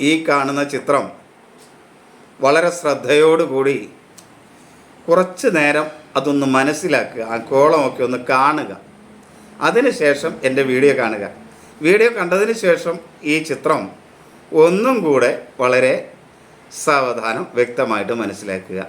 ഈ കാണുന്ന ചിത്രം വളരെ ശ്രദ്ധയോടുകൂടി കുറച്ച് നേരം അതൊന്ന് മനസ്സിലാക്കുക ആ കോളമൊക്കെ ഒന്ന് കാണുക. അതിനുശേഷം എന്റെ വീഡിയോ കാണുക. വീഡിയോ കണ്ടതിന് ശേഷം ഈ ചിത്രം ഒന്നും കൂടെ വളരെ സാവധാനം വ്യക്തമായിട്ട് മനസ്സിലാക്കുക.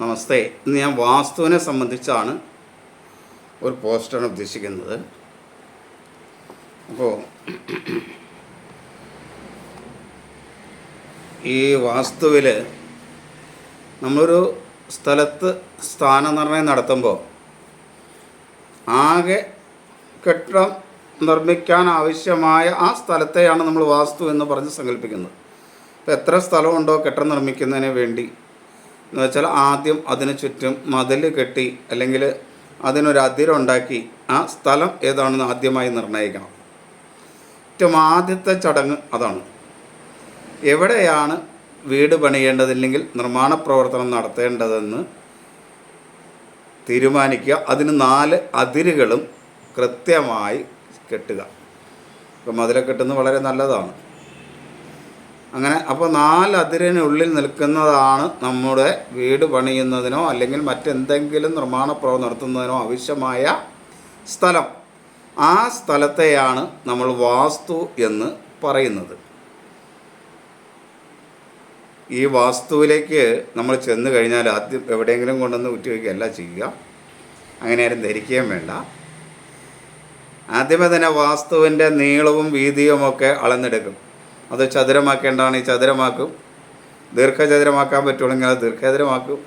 നമസ്തേ. ഇന്ന് ഞാൻ വാസ്തുവിനെ സംബന്ധിച്ചാണ് ഒരു പോസ്റ്ററാണ് ഉദ്ദേശിക്കുന്നത്. അപ്പോൾ ഈ വാസ്തുവിൽ നമ്മളൊരു സ്ഥലത്ത് സ്ഥാനനിർണയം നടത്തുമ്പോൾ ആകെ കെട്ടിടം നിർമ്മിക്കാൻ ആവശ്യമായ ആ സ്ഥലത്തെയാണ് നമ്മൾ വാസ്തു എന്ന് പറഞ്ഞ് സങ്കല്പിക്കുന്നത്. അപ്പോൾ എത്ര സ്ഥലമുണ്ടോ കെട്ടിടം നിർമ്മിക്കുന്നതിന് വേണ്ടി? എന്ന് വെച്ചാൽ ആദ്യം അതിന് ചുറ്റും മതിൽ കെട്ടി അല്ലെങ്കിൽ അതിനൊരു അതിരുണ്ടാക്കി ആ സ്ഥലം ഏതാണെന്ന് ആദ്യമായി നിർണയിക്കണം. ഏറ്റവും ആദ്യത്തെ ചടങ്ങ് അതാണ്. എവിടെയാണ് വീട് പണിയേണ്ടതില്ലെങ്കിൽ നിർമ്മാണ പ്രവർത്തനം നടത്തേണ്ടതെന്ന് തീരുമാനിക്കുക. അതിന് നാല് അതിരുകളും കൃത്യമായി കെട്ടുക. ഇപ്പം മതിലൊക്കെ കെട്ടുന്നത് വളരെ നല്ലതാണ്. അങ്ങനെ അപ്പോൾ നാല് അതിരിനുള്ളിൽ നിൽക്കുന്നതാണ് നമ്മുടെ വീട് പണിയുന്നതിനോ അല്ലെങ്കിൽ മറ്റെന്തെങ്കിലും നിർമ്മാണ പ്രവർത്തനം നടത്തുന്നതിനോ ആവശ്യമായ സ്ഥലം. ആ സ്ഥലത്തെയാണ് നമ്മൾ വാസ്തു എന്ന് പറയുന്നത്. ഈ വാസ്തുവിലേക്ക് നമ്മൾ ചെന്ന് കഴിഞ്ഞാൽ ആദ്യം എവിടെയെങ്കിലും കൊണ്ടുവന്ന് ഉറ്റുവയ്ക്കുകയല്ല ചെയ്യുക. അങ്ങനെ ആരും ധരിക്കുകയും വേണ്ട. ആദ്യമേ തന്നെ വാസ്തുവിന്റെ നീളവും വീതിയുമൊക്കെ അളന്നെടുക്കും. അത് ചതുരമാക്കേണ്ടതാണ് ഈ ചതുരമാക്കും. ദീർഘചതുരമാക്കാൻ പറ്റുള്ളെങ്കിൽ അത് ദീർഘചതുരമാക്കും.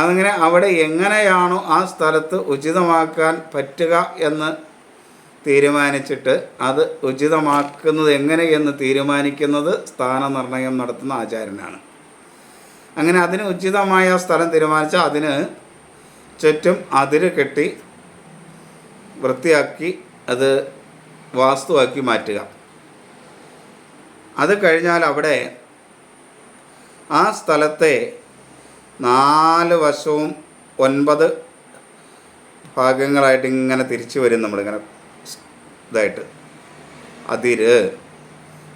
അങ്ങനെ അവിടെ എങ്ങനെയാണോ ആ സ്ഥലത്ത് ഉചിതമാക്കാൻ പറ്റുക എന്ന് തീരുമാനിച്ചിട്ട് അത് ഉചിതമാക്കുന്നത് എങ്ങനെയെന്ന് തീരുമാനിക്കുന്നത് സ്ഥാനനിർണയം നടത്തുന്ന ആചാര്യനാണ്. അങ്ങനെ അതിന് ഉചിതമായ സ്ഥലം തീരുമാനിച്ചാൽ അതിന് ചുറ്റും അതിര് കെട്ടി വൃത്തിയാക്കി അത് വാസ്തുവാക്കി മാറ്റുക. അത് കഴിഞ്ഞാൽ അവിടെ ആ സ്ഥലത്തെ നാല് വശവും ഒൻപത് ഭാഗങ്ങളായിട്ട് ഇങ്ങനെ തിരിച്ചു വരും നമ്മളിങ്ങനെ ഇതായിട്ട്. അതിര്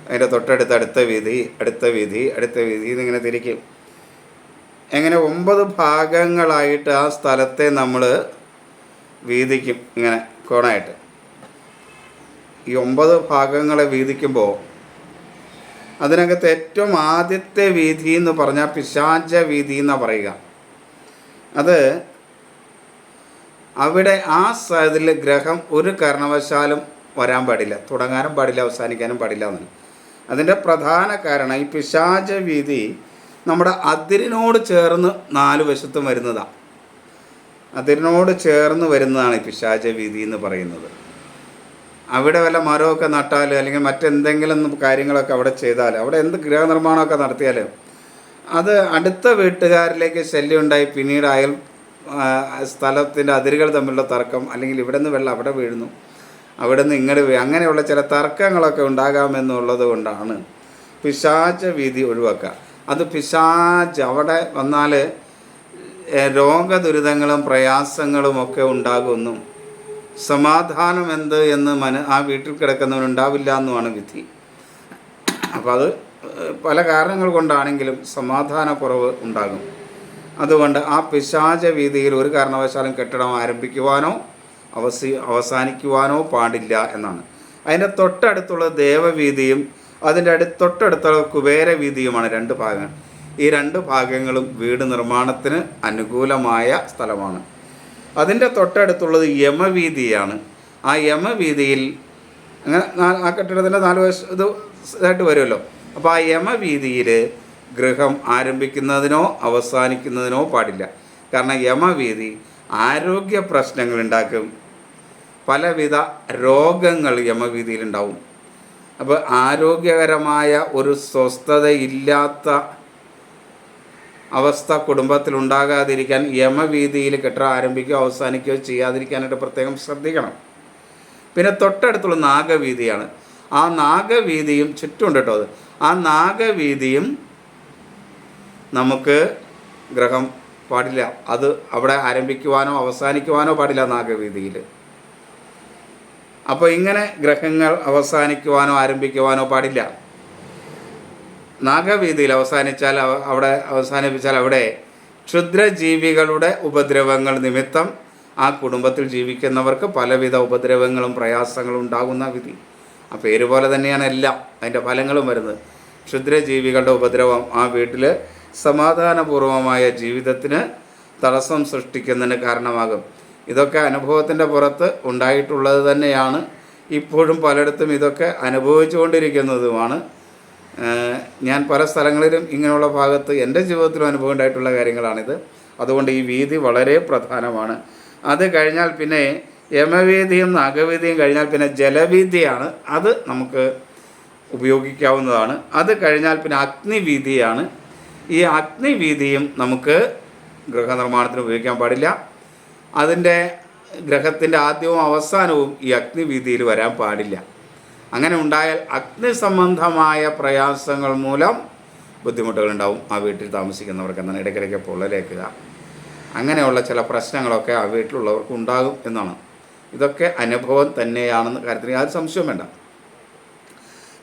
അതിന്റെ തൊട്ടടുത്ത് അടുത്ത വീതി അടുത്ത വീതി അടുത്ത വീതി എന്നിങ്ങനെ തിരിക്കും. എങ്ങനെ ഒമ്പത് ഭാഗങ്ങളായിട്ട് ആ സ്ഥലത്തെ നമ്മൾ വീതിക്കും ഇങ്ങനെ കോണായിട്ട്. ഈ ഒമ്പത് ഭാഗങ്ങളെ വീതിക്കുമ്പോൾ അതിനകത്ത് ഏറ്റവും ആദ്യത്തെ വീതി എന്ന് പറഞ്ഞാൽ പിശാച വീതി എന്നാണ് പറയുക. അത് അവിടെ ആ സ്ഥലത്തിൽ ഗ്രഹം ഒരു കാരണവശാലും വരാൻ പാടില്ല. തുടങ്ങാനും പാടില്ല അവസാനിക്കാനും പാടില്ല എന്നാണ്. അതിന്റെ പ്രധാന കാരണം ഈ പിശാച വീതി നമ്മുടെ അതിരിനോട് ചേർന്ന് നാല് വശത്തും വരുന്നതാണ് അതിരിനോട് ചേർന്ന് വരുന്നതാണ് ഈ പിശാച വീതി എന്ന് പറയുന്നത്. അവിടെ വല്ല മരമൊക്കെ നട്ടാൽ അല്ലെങ്കിൽ മറ്റെന്തെങ്കിലും കാര്യങ്ങളൊക്കെ അവിടെ ചെയ്താൽ അവിടെ എന്ത് ഗൃഹനിർമ്മാണമൊക്കെ നടത്തിയാൽ അത് അടുത്ത വീട്ടുകാരിലേക്ക് ശല്യം ഉണ്ടായി പിന്നീട് അയൽ സ്ഥലത്തിന്റെ അതിരുകൾ തമ്മിലുള്ള തർക്കം അല്ലെങ്കിൽ ഇവിടെ നിന്ന് വെള്ളം അവിടെ വീഴുന്നു അവിടെ നിന്ന് ഇങ്ങോട്ട് വീ അങ്ങനെയുള്ള ചില തർക്കങ്ങളൊക്കെ ഉണ്ടാകാമെന്നുള്ളത് കൊണ്ടാണ് പിശാച വീതി ഒഴിവാക്കുക. അത് പിശാച് അവിടെ വന്നാൽ രോഗദുരിതങ്ങളും പ്രയാസങ്ങളും ഒക്കെ ഉണ്ടാകുമെന്നും സമാധാനം എന്ത് എന്ന് മന ആ വീട്ടിൽ കിടക്കുന്നവനുണ്ടാവില്ല എന്നുമാണ് വിധി. അപ്പോൾ അത് പല കാരണങ്ങൾ കൊണ്ടാണെങ്കിലും സമാധാനക്കുറവ് ഉണ്ടാകും. അതുകൊണ്ട് ആ പിശാച വീതിയിൽ ഒരു കാരണവശാലും കെട്ടിടം ആരംഭിക്കുവാനോ അവസി അവസാനിക്കുവാനോ പാടില്ല എന്നാണ്. അതിന്റെ തൊട്ടടുത്തുള്ള ദേവവീതിയും അതിന്റെ അടു തൊട്ടടുത്തുള്ള കുബേര വീതിയുമാണ് രണ്ട് ഭാഗങ്ങൾ. ഈ രണ്ട് ഭാഗങ്ങളും വീട് നിർമ്മാണത്തിന് അനുകൂലമായ സ്ഥലമാണ്. അതിന്റെ തൊട്ടടുത്തുള്ളത് യമവീതിയാണ്. ആ യമവീതിയിൽ അങ്ങനെ ആ കെട്ടിടത്തിന്റെ നാല് വശം ഇത് ഇതായിട്ട് വരുമല്ലോ. അപ്പോൾ ആ യമവീതിയിൽ ഗൃഹം ആരംഭിക്കുന്നതിനോ അവസാനിക്കുന്നതിനോ പാടില്ല. കാരണം യമവീതി ആരോഗ്യ പ്രശ്നങ്ങൾ ഉണ്ടാക്കും. പലവിധ രോഗങ്ങൾ യമവീതിയിലുണ്ടാവും അപ്പോൾ ആരോഗ്യകരമായ ഒരു സ്വസ്ഥതയില്ലാത്ത അവസ്ഥ കുടുംബത്തിൽ ഉണ്ടാകാതിരിക്കാൻ യമവീതിയിൽ കെട്ടിടം ആരംഭിക്കുകയോ അവസാനിക്കുകയോ ചെയ്യാതിരിക്കാനായിട്ട് പ്രത്യേകം ശ്രദ്ധിക്കണം. പിന്നെ തൊട്ടടുത്തുള്ള നാഗവീതിയാണ്. ആ നാഗവീതിയും ചുറ്റുമുണ്ട് കേട്ടോ അത്. ആ നാഗവീതിയും നമുക്ക് ഗ്രഹം പാടില്ല. അത് അവിടെ ആരംഭിക്കുവാനോ അവസാനിക്കുവാനോ പാടില്ല നാഗവീതിയിൽ. അപ്പോൾ ഇങ്ങനെ ഗ്രഹങ്ങൾ അവസാനിക്കുവാനോ ആരംഭിക്കുവാനോ പാടില്ല. നാഗവീതിയിൽ അവസാനിച്ചാൽ അവിടെ അവസാനിപ്പിച്ചാൽ അവിടെ ക്ഷുദ്രജീവികളുടെ ഉപദ്രവങ്ങൾ നിമിത്തം ആ കുടുംബത്തിൽ ജീവിക്കുന്നവർക്ക് പലവിധ ഉപദ്രവങ്ങളും പ്രയാസങ്ങളും ഉണ്ടാകുന്ന വിധി. ആ പേര് പോലെ തന്നെയാണ് എല്ലാം. അതിന്റെ ഫലങ്ങളും വരുന്നത്. ക്ഷുദ്രജീവികളുടെ ഉപദ്രവം ആ വീട്ടിൽ സമാധാനപൂർവമായ ജീവിതത്തിന് തടസ്സം സൃഷ്ടിക്കുന്നതിന് കാരണമാകും. ഇതൊക്കെ അനുഭവത്തിന്റെ പുറത്ത് ഉണ്ടായിട്ടുള്ളത് തന്നെയാണ്. ഇപ്പോഴും പലയിടത്തും ഇതൊക്കെ അനുഭവിച്ചുകൊണ്ടിരിക്കുന്നതുമാണ്. ഞാൻ പല സ്ഥലങ്ങളിലും ഇങ്ങനെയുള്ള ഭാഗത്ത് എന്റെ ജീവിതത്തിലും അനുഭവം ഉണ്ടായിട്ടുള്ള കാര്യങ്ങളാണിത്. അതുകൊണ്ട് ഈ വീതി വളരെ പ്രധാനമാണ്. അത് കഴിഞ്ഞാൽ പിന്നെ യമവീതിയും നാഗവീതിയും കഴിഞ്ഞാൽ പിന്നെ ജലവീതിയാണ് അത് നമുക്ക് ഉപയോഗിക്കാവുന്നതാണ്. അത് കഴിഞ്ഞാൽ പിന്നെ അഗ്നിവീതിയാണ്. ഈ അഗ്നിവീതിയും നമുക്ക് ഗൃഹനിർമ്മാണത്തിന് ഉപയോഗിക്കാൻ പാടില്ല. അതിന്റെ ഗ്രഹത്തിന്റെ ആദ്യവും അവസാനവും ഈ അഗ്നിവീതിയിൽ വരാൻ പാടില്ല. അങ്ങനെ ഉണ്ടായാൽ അഗ്നി സംബന്ധമായ പ്രയാസങ്ങൾ മൂലം ബുദ്ധിമുട്ടുകളുണ്ടാവും. ആ വീട്ടിൽ താമസിക്കുന്നവർക്ക് എന്നാണ് ഇടയ്ക്കിടയ്ക്ക് പൊള്ളലേക്കുക അങ്ങനെയുള്ള ചില പ്രശ്നങ്ങളൊക്കെ ആ വീട്ടിലുള്ളവർക്ക് ഉണ്ടാകും എന്നാണ്. ഇതൊക്കെ അനുഭവം തന്നെയാണെന്ന് കാര്യത്തിന് യാതൊരു സംശയവും വേണ്ട.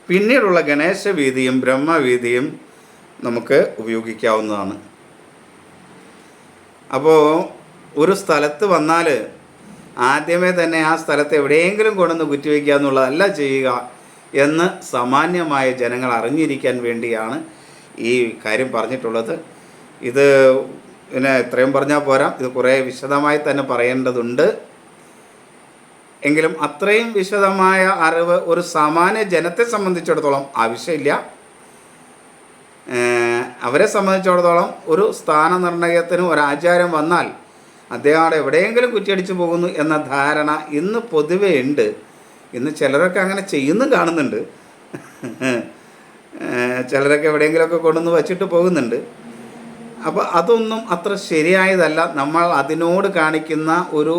പിന്നീടുള്ള ഗണേശവീതിയും ബ്രഹ്മവീതിയും നമുക്ക് ഉപയോഗിക്കാവുന്നതാണ്. അപ്പോൾ ഒരു സ്ഥലത്ത് വന്നാൽ ആദ്യമേ തന്നെ ആ സ്ഥലത്ത് എവിടെയെങ്കിലും കൊണ്ടുവന്ന് കുറ്റിവെക്കുക എന്നുള്ളതല്ല ചെയ്യുക എന്ന് സാമാന്യമായ ജനങ്ങൾ അറിഞ്ഞിരിക്കാൻ വേണ്ടിയാണ് ഈ കാര്യം പറഞ്ഞിട്ടുള്ളത്. ഇത് പിന്നെ ഇത്രയും പറഞ്ഞാൽ പോരാ. ഇത് കുറേ വിശദമായി തന്നെ പറയേണ്ടതുണ്ട്. എങ്കിലും അത്രയും വിശദമായ അറിവ് ഒരു സാമാന്യ ജനത്തെ സംബന്ധിച്ചിടത്തോളം ആവശ്യമില്ല. അവരെ സംബന്ധിച്ചിടത്തോളം ഒരു സ്ഥാനനിർണയത്തിന് ഒരാചാരം വന്നാൽ അദ്ദേഹം എവിടെയെങ്കിലും കുറ്റിയടിച്ചു പോകുന്നു എന്ന ധാരണ ഇന്ന് പൊതുവേ ഉണ്ട്. ഇന്ന് ചിലരൊക്കെ അങ്ങനെ ചെയ്യുന്നും കാണുന്നുണ്ട്. ചിലരൊക്കെ എവിടെയെങ്കിലുമൊക്കെ കൊണ്ടുവന്ന് വച്ചിട്ട് പോകുന്നുണ്ട്. അപ്പോൾ അതൊന്നും അത്ര ശരിയായതല്ല. നമ്മൾ അതിനോട് കാണിക്കുന്ന ഒരു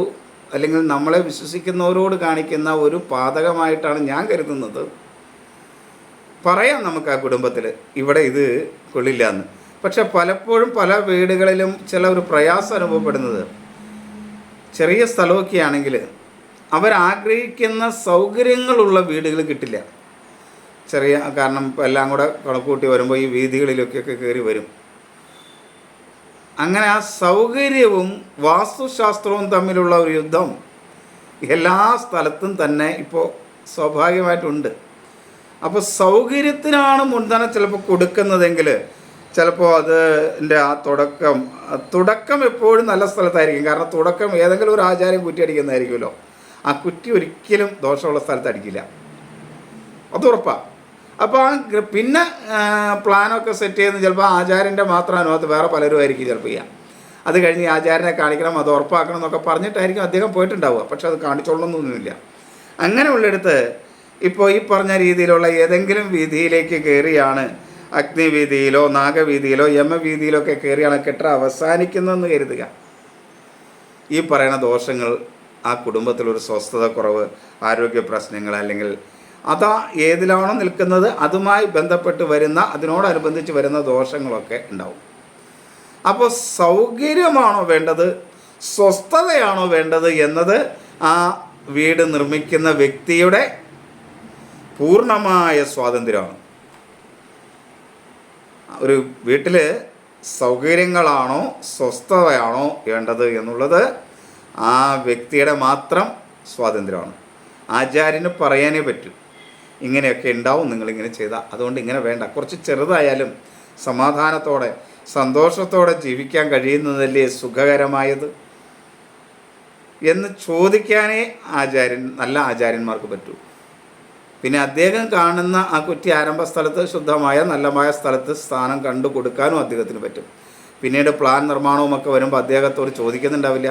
അല്ലെങ്കിൽ നമ്മളെ വിശ്വസിക്കുന്നവരോട് കാണിക്കുന്ന ഒരു പാതകമായിട്ടാണ് ഞാൻ കരുതുന്നത്. പറയാം നമുക്ക് ആ കുടുംബത്തിൽ ഇവിടെ ഇത് കൊള്ളില്ല എന്ന് പക്ഷെ പലപ്പോഴും പല വീടുകളിലും ചില ഒരു പ്രയാസം അനുഭവപ്പെടുന്നത്. ചെറിയ സ്ഥലമൊക്കെ ആണെങ്കിൽ അവരാഗ്രഹിക്കുന്ന സൗകര്യങ്ങളുള്ള വീടുകൾ കിട്ടില്ല. ചെറിയ കാരണം എല്ലാം കൂടെ കണക്കൂട്ടി വരുമ്പോൾ ഈ വീതികളിലൊക്കെ കയറി വരും. അങ്ങനെ ആ സൗകര്യവും വാസ്തുശാസ്ത്രവും തമ്മിലുള്ള ഒരു യുദ്ധം എല്ലാ സ്ഥലത്തും തന്നെ ഇപ്പോൾ സ്വാഭാവികമായിട്ടുണ്ട്. അപ്പോൾ സൗകര്യത്തിനാണ് മുൻതന ചിലപ്പോൾ കൊടുക്കുന്നതെങ്കിൽ ചിലപ്പോൾ അതിന്റെ ആ തുടക്കം തുടക്കം എപ്പോഴും നല്ല സ്ഥലത്തായിരിക്കും. കാരണം തുടക്കം ഏതെങ്കിലും ഒരു ആചാരം കുറ്റി അടിക്കുന്നതായിരിക്കുമല്ലോ. ആ കുറ്റി ഒരിക്കലും ദോഷമുള്ള സ്ഥലത്ത് അടിക്കില്ല. അത് ഉറപ്പാണ് അപ്പോൾ ആ പിന്നെ പ്ലാനൊക്കെ സെറ്റ് ചെയ്യുന്ന ചിലപ്പോൾ ആചാര്യന്റെ മാത്രം അനുഭവത്തിൽ വേറെ പലരും ആയിരിക്കും ചിലപ്പോൾ ചെയ്യാം. അത് കഴിഞ്ഞ് ആചാരനെ കാണിക്കണം അത് ഉറപ്പാക്കണം എന്നൊക്കെ പറഞ്ഞിട്ടായിരിക്കും അദ്ദേഹം പോയിട്ടുണ്ടാവുക. പക്ഷെ അത് കാണിച്ചോളണമെന്നൊന്നുമില്ല അങ്ങനെയുള്ളിടത്ത് ഇപ്പോൾ ഈ പറഞ്ഞ രീതിയിലുള്ള ഏതെങ്കിലും വിധിയിലേക്ക് കയറിയാണ് അഗ്നിവീതിയിലോ നാഗവീതിയിലോ യമവീതിയിലോ ഒക്കെ കയറിയാണ് കെട്ട അവസാനിക്കുന്നതെന്ന് കരുതുക. ഈ പറയുന്ന ദോഷങ്ങൾ ആ കുടുംബത്തിലൊരു സ്വസ്ഥത കുറവ് ആരോഗ്യ പ്രശ്നങ്ങൾ അല്ലെങ്കിൽ അതാ ഏതിലാണോ നിൽക്കുന്നത് അതുമായി ബന്ധപ്പെട്ട് വരുന്ന അതിനോടനുബന്ധിച്ച് വരുന്ന ദോഷങ്ങളൊക്കെ ഉണ്ടാവും. അപ്പോൾ സൗകര്യമാണോ വേണ്ടത്? സ്വസ്ഥതയാണോ വേണ്ടത് എന്നത് ആ വീട് നിർമ്മിക്കുന്ന വ്യക്തിയുടെ പൂർണമായ സ്വാതന്ത്ര്യമാണ്. ഒരു വീട്ടിൽ സൗകര്യങ്ങളാണോ സ്വസ്ഥതയാണോ വേണ്ടത് എന്നുള്ളത് ആ വ്യക്തിയുടെ മാത്രം സ്വാതന്ത്ര്യമാണ്. ആചാര്യന് പറയാനേ പറ്റൂ. ഇങ്ങനെയൊക്കെ ഉണ്ടാവും നിങ്ങളിങ്ങനെ ചെയ്താൽ അതുകൊണ്ട് ഇങ്ങനെ വേണ്ട. കുറച്ച് ചെറുതായാലും സമാധാനത്തോടെ സന്തോഷത്തോടെ ജീവിക്കാൻ കഴിയുന്നതല്ലേ സുഖകരമായത്? എന്ന് ചോദിക്കാനേ ആചാര്യൻ നല്ല ആചാര്യന്മാർക്ക് പറ്റൂ. പിന്നെ അദ്ദേഹം കാണുന്ന ആ കുറ്റി ആരംഭ സ്ഥലത്ത് ശുദ്ധമായ നല്ലമായ സ്ഥലത്ത് സ്ഥാനം കണ്ടു കൊടുക്കാനും അദ്ദേഹത്തിന് പറ്റും. പിന്നീട് പ്ലാൻ നിർമ്മാണവും ഒക്കെ വരുമ്പോൾ അദ്ദേഹത്തോട് ചോദിക്കുന്നുണ്ടാവില്ല.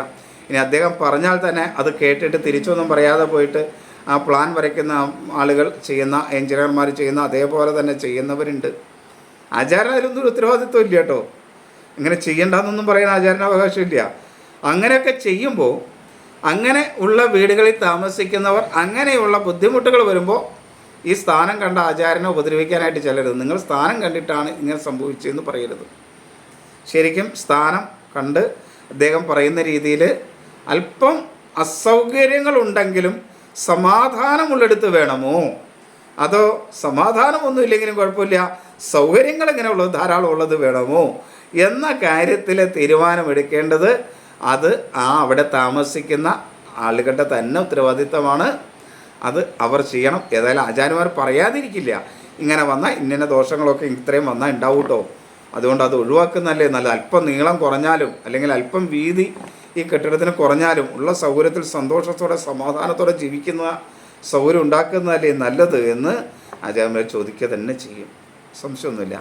ഇനി അദ്ദേഹം പറഞ്ഞാൽ തന്നെ അത് കേട്ടിട്ട് തിരിച്ചൊന്നും പറയാതെ പോയിട്ട് ആ പ്ലാൻ വരയ്ക്കുന്ന ആളുകൾ ചെയ്യുന്ന എഞ്ചിനീയർമാർ ചെയ്യുന്ന അതേപോലെ തന്നെ ചെയ്യുന്നവരുണ്ട്. ആചാര്യന് അതിലൊന്നും ഉത്തരവാദിത്വം ഇല്ല കേട്ടോ. ഇങ്ങനെ ചെയ്യണ്ടെന്നൊന്നും പറയാൻ ആചാര്യന് അവകാശമില്ല. അങ്ങനെയൊക്കെ ചെയ്യുമ്പോൾ അങ്ങനെ ഉള്ള വീടുകളിൽ താമസിക്കുന്നവർ അങ്ങനെയുള്ള ബുദ്ധിമുട്ടുകൾ വരുമ്പോൾ ഈ സ്ഥാനം കണ്ട ആചാരനെ ഉപദ്രവിക്കാനായിട്ട് ചെല്ലരുത്. നിങ്ങൾ സ്ഥാനം കണ്ടിട്ടാണ് ഇങ്ങനെ സംഭവിച്ചതെന്ന് പറയരുത്. ശരിക്കും സ്ഥാനം കണ്ട് അദ്ദേഹം പറയുന്ന രീതിയിൽ അല്പം അസൗകര്യങ്ങളുണ്ടെങ്കിലും സമാധാനമുള്ളെടുത്ത് വേണമോ? അതോ സമാധാനമൊന്നുമില്ലെങ്കിലും കുഴപ്പമില്ല സൗകര്യങ്ങൾ ഇങ്ങനെ ഉള്ളത് ധാരാളം ഉള്ളത് വേണമോ? എന്ന കാര്യത്തിൽ തീരുമാനമെടുക്കേണ്ടത് അത് ആ അവിടെ താമസിക്കുന്ന ആളുകളുടെ തന്നെ ഉത്തരവാദിത്തമാണ്. അത് അവർ ചെയ്യണം. ഏതായാലും ആചാര്യന്മാർ പറയാതിരിക്കില്ല. ഇങ്ങനെ വന്നാൽ ഇന്ന ദോഷങ്ങളൊക്കെ ഇത്രയും വന്നാൽ ഉണ്ടാവും കേട്ടോ അതുകൊണ്ട് അത് ഒഴിവാക്കുന്നല്ലേ നല്ല അല്പം നീളം കുറഞ്ഞാലും അല്ലെങ്കിൽ അല്പം വീതി ഈ കെട്ടിടത്തിന് കുറഞ്ഞാലും ഉള്ള സൗകര്യത്തിൽ സന്തോഷത്തോടെ സമാധാനത്തോടെ ജീവിക്കുന്ന സൗകര്യം ഉണ്ടാക്കുന്നതല്ലേ നല്ലത് എന്ന് ആചാര്യന്മാർ ചോദിക്കുക തന്നെ ചെയ്യും. സംശയമൊന്നുമില്ല.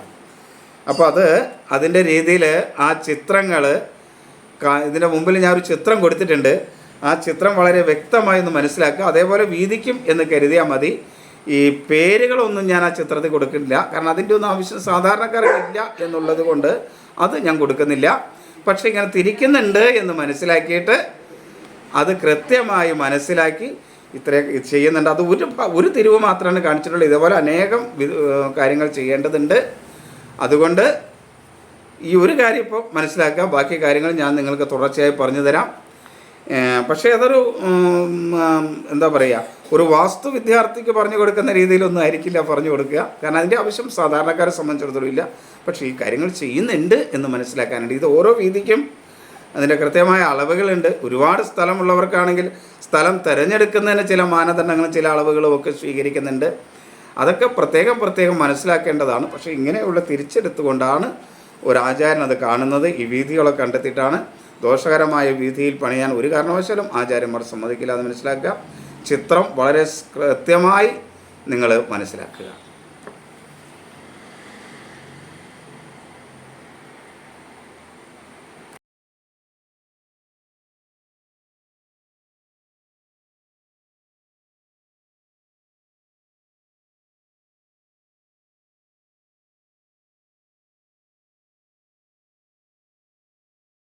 അപ്പോൾ അത് അതിന്റെ രീതിയിൽ ആ ചിത്രങ്ങൾ ഇതിന്റെ മുമ്പിൽ ഞാൻ ഒരു ചിത്രം കൊടുത്തിട്ടുണ്ട്. ആ ചിത്രം വളരെ വ്യക്തമായി ഒന്ന് മനസ്സിലാക്കുക. അതേപോലെ വീതിക്കും എന്ന് കരുതിയാൽ മതി. ഈ പേരുകളൊന്നും ഞാൻ ആ ചിത്രത്തിൽ കൊടുക്കുന്നില്ല. കാരണം അതിന്റെ ഒന്നും ആവശ്യം സാധാരണക്കാർക്കില്ല എന്നുള്ളത് കൊണ്ട് അത് ഞാൻ കൊടുക്കുന്നില്ല. പക്ഷേ ഇങ്ങനെ തിരിക്കുന്നുണ്ട് എന്ന് മനസ്സിലാക്കിയിട്ട് അത് കൃത്യമായി മനസ്സിലാക്കി ഇത്ര ചെയ്യുന്നുണ്ട്. അത് ഒരു ഒരു തിരിവ് മാത്രമാണ് കാണിച്ചിട്ടുള്ളത് ഇതേപോലെ അനേകം കാര്യങ്ങൾ ചെയ്യേണ്ടതുണ്ട്. അതുകൊണ്ട് ഈ ഒരു കാര്യം ഇപ്പോൾ മനസ്സിലാക്കുക. ബാക്കി കാര്യങ്ങൾ ഞാൻ നിങ്ങൾക്ക് തുടർച്ചയായി പറഞ്ഞു തരാം. പക്ഷേ അതൊരു എന്താ പറയുക ഒരു വാസ്തു വിദ്യാർത്ഥിക്ക് പറഞ്ഞു കൊടുക്കുന്ന രീതിയിലൊന്നും ആയിരിക്കില്ല പറഞ്ഞു കൊടുക്കുക. കാരണം അതിന്റെ ആവശ്യം സാധാരണക്കാരെ സംബന്ധിച്ചിടത്തോളം ഇല്ല. പക്ഷേ ഈ കാര്യങ്ങൾ ചെയ്യുന്നുണ്ട് എന്ന് മനസ്സിലാക്കാനുണ്ട്. ഇത് ഓരോ വീതിക്കും അതിന്റെ കൃത്യമായ അളവുകളുണ്ട്. ഒരുപാട് സ്ഥലമുള്ളവർക്കാണെങ്കിൽ സ്ഥലം തിരഞ്ഞെടുക്കുന്നതിന് ചില മാനദണ്ഡങ്ങളും ചില അളവുകളും ഒക്കെ സ്വീകരിക്കുന്നുണ്ട്. അതൊക്കെ പ്രത്യേകം പ്രത്യേകം മനസ്സിലാക്കേണ്ടതാണ്. പക്ഷേ ഇങ്ങനെയുള്ള തിരിച്ചെടുത്തുകൊണ്ടാണ് ഒരാചാരൻ അത് കാണുന്നത്. ഈ വീതികളൊക്കെ കണ്ടെത്തിയിട്ടാണ്. ദോഷകരമായ വീതിയിൽ പണിയാൻ ഒരു കാരണവശാലും ആചാര്യന്മാർ സമ്മതിക്കില്ല എന്ന് മനസ്സിലാക്കുക. ചിത്രം വളരെ കൃത്യമായി നിങ്ങൾ മനസ്സിലാക്കുക.